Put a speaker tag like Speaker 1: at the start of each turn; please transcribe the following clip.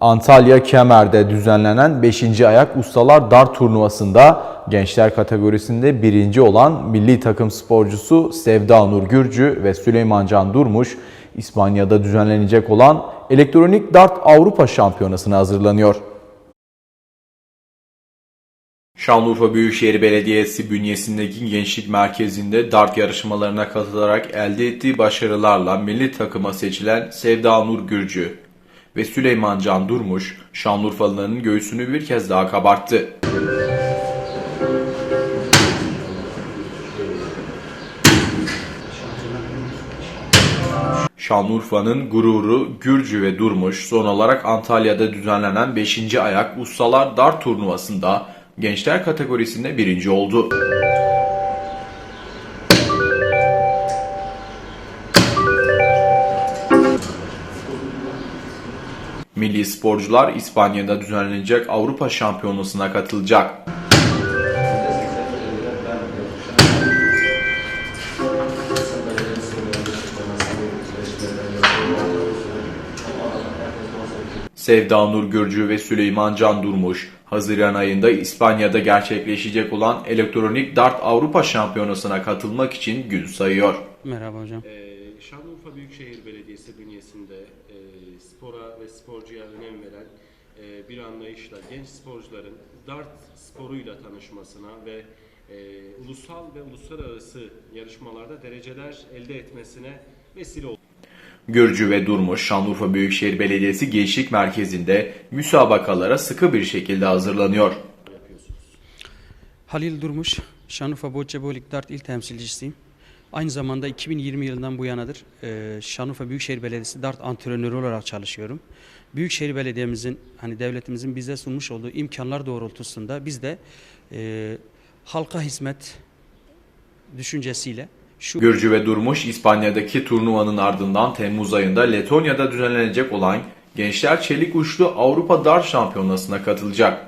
Speaker 1: Antalya Kemer'de düzenlenen 5. ayak ustalar dart turnuvasında gençler kategorisinde birinci olan milli takım sporcusu Sevda Nur Gürcü ve Süleyman Can Durmuş İspanya'da düzenlenecek olan elektronik dart Avrupa Şampiyonası'na hazırlanıyor. Şanlıurfa Büyükşehir Belediyesi bünyesindeki gençlik merkezinde dart yarışmalarına katılarak elde ettiği başarılarla milli takıma seçilen Sevda Nur Gürcü ve Süleyman Can Durmuş, Şanlıurfalıların göğsünü bir kez daha kabarttı. Şanlıurfa'nın gururu Gürcü ve Durmuş son olarak Antalya'da düzenlenen 5. ayak Ustalar Dart turnuvasında gençler kategorisinde birinci oldu. Milli sporcular İspanya'da düzenlenecek Avrupa Şampiyonası'na katılacak. Sevda Nur Gürcü ve Süleyman Can Durmuş, Haziran ayında İspanya'da gerçekleşecek olan elektronik dart Avrupa Şampiyonası'na katılmak için gün sayıyor.
Speaker 2: Merhaba hocam.
Speaker 3: Ee, Şanlıurfa Büyükşehir Belediyesi bünyesinde e, spora ve sporcuya önem veren e, bir anlayışla genç sporcuların dart sporuyla tanışmasına ve e, ulusal ve uluslararası yarışmalarda dereceler elde etmesine vesile oldu.
Speaker 1: Gürcü ve Durmuş, Şanlıurfa Büyükşehir Belediyesi Gençlik Merkezi'nde müsabakalara sıkı bir şekilde hazırlanıyor.
Speaker 2: Halil Durmuş, Şanlıurfa Bocce Bolik Dart İl Temsilcisiyim. Aynı zamanda 2020 yılından bu yanadır e, Şanlıurfa Büyükşehir Belediyesi Dart antrenörü olarak çalışıyorum. Büyükşehir Belediye'mizin, hani devletimizin bize sunmuş olduğu imkanlar doğrultusunda biz de e, halka hizmet düşüncesiyle şu
Speaker 1: Gürcü ve Durmuş, İspanya'daki turnuvanın ardından Temmuz ayında Letonya'da düzenlenecek olan Gençler Çelik Uçlu Avrupa Dart Şampiyonası'na katılacak.